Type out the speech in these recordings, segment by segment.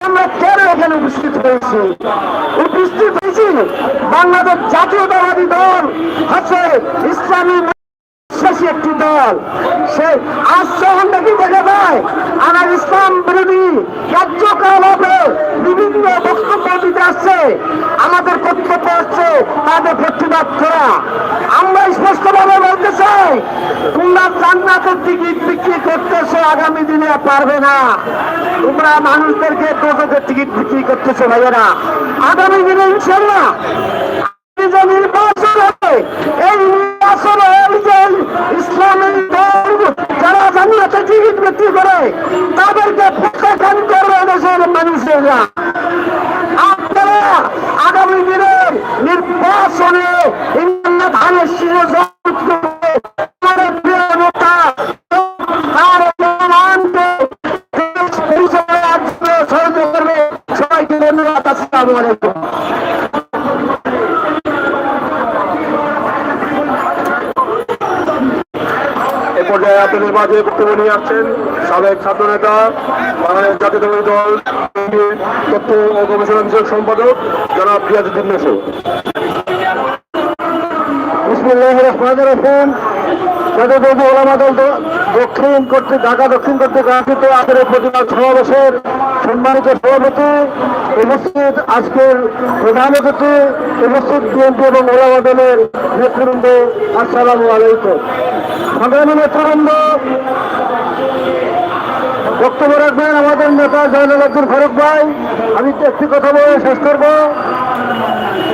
আমরা কেন এখানে উপস্থিত হয়েছি? উপস্থিত হয়েছি বাংলাদেশ জাতীয়তাবাদী দল, হচ্ছে ইসলামী একটি দল। সে আশ্রমটা কি দেখা যায় আমার ইসলাম বিরোধী কার্যকলাপ বিভিন্ন বক্তব্য দিতে আসছে। আমাদের কর্তব্য হচ্ছে তাদের প্রতিবাদ করা। আমরা স্পষ্টভাবে বলতে চাই, তোমরা জান্নাতের করতেছো আগামী দিনে পারবে না। তোমরা মানুষদেরকে দোজকের টিকিট বিক্রি করতেছো ভাইয়েরা। আগামী দিনে ইনশাল্লাহ যে নির্বাচন হবে, এই নির্বাচনে যে ইসলামিক দল যারা জান্নাতে টিকিট বিক্রি করে, তাদেরকে প্রত্যাখ্যান করবে দেশের মানুষেরা। আপনারা আগামী দিনের নির্বাচনে ধানের শিরে পর্যায়ে বক্তব্য নিয়ে আসছেন সাবেক ছাত্রনেতা, বাংলাদেশ জাতীয়তাবাদী দল, তথ্য গবেষণা বিষয়ক সম্পাদক জনাব রিয়াজুদ্দিন মেসু বিসমুল্লাহ রহমান রহিম। জাতীয়তাবাদী ওলামা দল দ- দক্ষিণ কর্তৃক ঢাকা দক্ষিণ কর্তৃক আয়োজিত আদরের প্রতিবাদ সমাবেশের সম্মানিত সভাপতি উপস্থিত আজকের প্রধান অতিথি উপস্থিত বিএনপি এবং ওলামা দলের নেতৃবৃন্দ। আসসালামু আলাইকুম। সংগ্রামী নেতৃবৃন্দ, বক্তব্য রাখবেন আমাদের নেতা জয়নাল আব্দুল ফারুক ভাই। আমি একটি কথা বলে শেষ করব।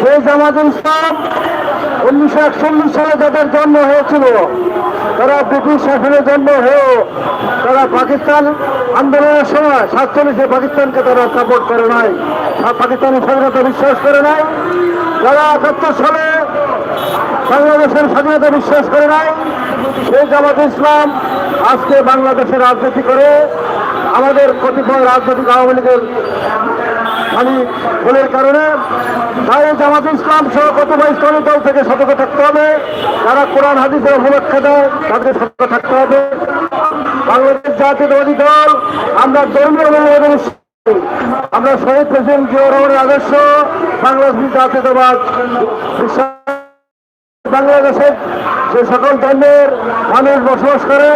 সেই জামাতুল ইসলাম উনিশশো একচল্লিশ সালে যাদের জন্ম হয়েছিল, তারা ব্রিটিশ শাসনের জন্ম হয়েও তারা পাকিস্তান আন্দোলনের সময় সাতচল্লিশে পাকিস্তানকে তারা সাপোর্ট করে নাই। পাকিস্তানের স্বাধীনতা বিশ্বাস করে নাই। যারা একাত্তর সালে বাংলাদেশের স্বাধীনতা বিশ্বাস করে নাই, সেই জামাত ইসলাম আজকে বাংলাদেশের রাজনীতি করে। আমাদের কতিপয় রাজনৈতিক আওয়ামী লীগের খালি ভুলের কারণে তাই জামাত ইসলাম সহ কত কতিপয় ইসলামী দল থেকে সতর্ক থাকতে হবে। যারা কোরআন, হাদিসের অভিরক্ষা দেয়, তাদেরকে সতর্ক থাকতে হবে। বাংলাদেশ জাতীয়তাবাদী দল, আমরা ধর্মীয় মূল্যবোধে আমরা শহীদ প্রেসিডেন্ট জিয়াউর রহমানের আদর্শ, বাংলাদেশ জাতীয়তাবাদ বাংলাদেশের যে সকল ধর্মের মানুষ বসবাস করে,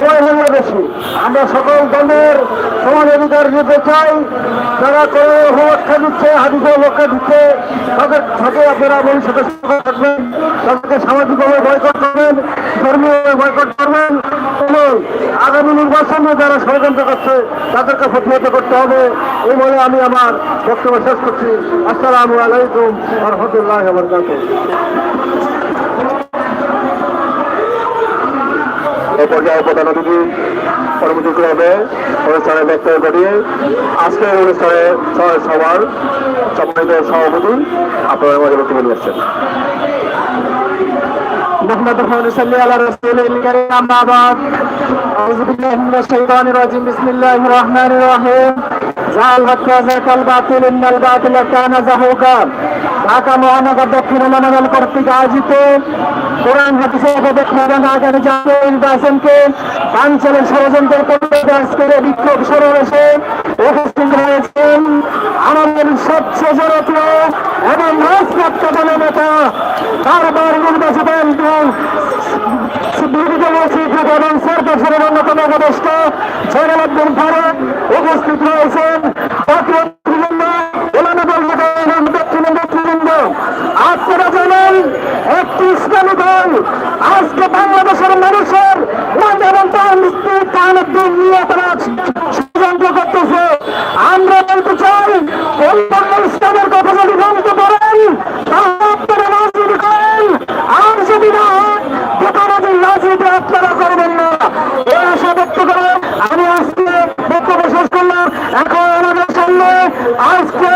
সবাই বাংলাদেশি। আমরা সকল ধর্মের সমান অধিকার দিতে চাই। যারা করে অপব্যাখ্যা দিচ্ছে, হাদিসে অপব্যাখ্যা দিচ্ছে, তাদের সাথে আপনারা ভবিষ্যতে থাকবেন। তাদেরকে সামাজিকভাবে বয়কট করবেন, ধর্মীয়ভাবে বয়কট করবেন। এবং আগামী নির্বাচনে যারা ষড়যন্ত্র করছে, তাদেরকে প্রতিহত করতে হবে। এই বলে আমি আমার বক্তব্য শেষ করছি। আসসালামু আলাইকুম রহমতুল্লাহ বরকাতুহ। এ পর্যায়ে প্রধান অতিথি পরবর্তী ক্রমে অনুষ্ঠানে বক্তব্য ঘটিয়ে আজকের অনুষ্ঠানে স- সবার সম্মানিত সভাপতি আপনাদের মাঝে বক্তব্য নিয়ে আসছেন نحمده ونصلي على رسوله الكريم أما بعد أعوذ بالله من الشيطان الرجيم بسم الله الرحمن الرحيم জাল হত্যা জাকাল বাতিল, ইন্নাল বাতিল কানা জাহুকা। ঢাকা মহানগর দক্ষিণ মনোনয়ন কর্তৃক আয়োজিত কোরআন হাদিসের অপব্যাখ্যা আগামী জাতীয় নির্বাচনকে বাঞ্চলের ষড়যন্ত্র করতে কাজ করে বিক্ষোভ সমাবেশে উপস্থিত হয়েছেন আমাদের সবচেয়ে জনপ্রিয় এবং রাজপথ নেতা, বারবার নির্বাচিত এবং সরকারের অন্যতম উপদেষ্টা জয়নাল আব্দুল ফারুক উপস্থিত রয়েছেন। সামনে